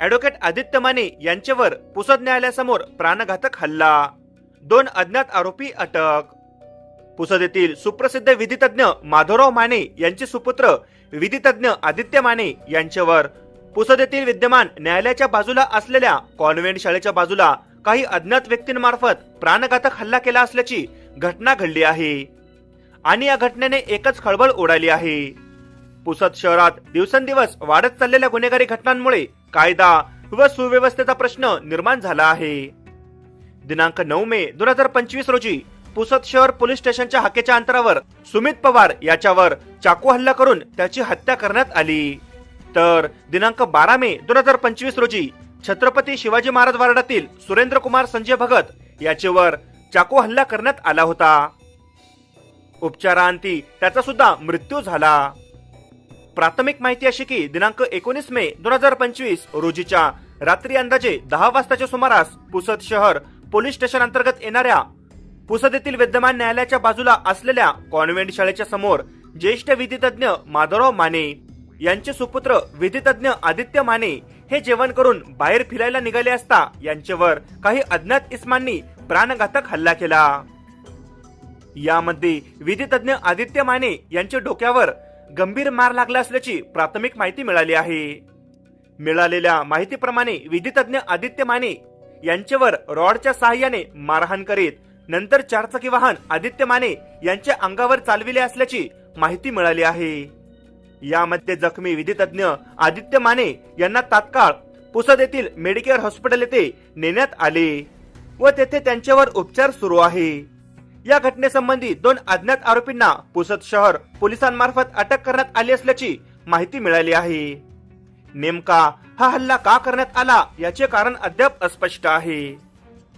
Advocate Aditya Mane यांच्यावर पुसद न्यायालयासमोर प्राणघातक हल्ला. दोन अज्ञात आरोपी अटक. पुसद येथील सुप्रसिद्ध विधितज्ञ माधवराव माने यांचे सुपुत्र विधितज्ञ आदित्य माने यांच्यावर. पुसद येथील विद्यमान न्यायालयाच्या बाजूला असलेल्या कॉन्व्हेंट शाळेच्या बाजूला काही अज्ञात व्यक्तींमार्फत प्राणघातक हल्ला केला असल्याची घटना घडली आहे. आणि या घटनेने एकच खळबळ उडाली आहे. पुसद शहरात दिवसेंदिवस वाढत चाललेल्या गुन्हेगारी घटनांमुळे कायदा व सुव्यवस्थेचा प्रश्न निर्माण झाला आहे. दिनांक नऊ मे दोन हजार पंचवीस रोजी पुसद शहर पोलीस स्टेशनच्या हाकेच्या अंतरावर सुमित पवार याच्यावर चाकू हल्ला करून त्याची हत्या करण्यात आली. तर दिनांक बारा मे दोन हजार पंचवीस रोजी छत्रपती शिवाजी महाराज वार्डातील सुरेंद्र कुमार संजय भगत याच्यावर चाकू हल्ला करण्यात आला होता. उपचारांती त्याचा सुद्धा मृत्यू झाला. प्राथमिक माहिती अशी की दिनांक एकोणीस मे दोन हजार पंचवीस रोजीच्या रात्री अंदाजे दहा वाजताच्या सुमारास पुसद शहर पोलीस स्टेशन अंतर्गत येणाऱ्या पुसद येथील विद्यमान न्यायालयाच्या बाजूला असलेल्या कॉन्व्हेंट शाळेच्या समोर ज्येष्ठ विधितज्ञ माधवराव माने यांचे सुपुत्र विधितज्ञ आदित्य माने हे जेवण करून बाहेर फिरायला निघाले असता यांच्यावर काही अज्ञात इस्मांनी प्राणघातक हल्ला केला. यामध्ये विधितज्ञ आदित्य माने यांच्या डोक्यावर गंभीर मार लागला असल्याची प्राथमिक माहिती मिळाली आहे. मिळालेल्या माहितीप्रमाणे विधितज्ञ आदित्य माने यांच्यावर रॉडच्या सहाय्याने मारहाण करीत नंतर चारचाकी वाहन आदित्य माने यांच्या अंगावर चालविले असल्याची माहिती मिळाली आहे. यामध्ये जखमी विधितज्ञ आदित्य माने यांना तात्काळ पुसद येथील मेडिकेअर हॉस्पिटल येथे नेण्यात आले व तेथे त्यांच्यावर उपचार सुरू आहे. या घटनेसंबंधी दोन अज्ञात आरोपींना पुसद शहर पोलिसांमार्फत अटक करण्यात आली असल्याची माहिती मिळाली आहे. नेमका हा हल्ला का करण्यात आला याचे कारण अद्याप अस्पष्ट आहे.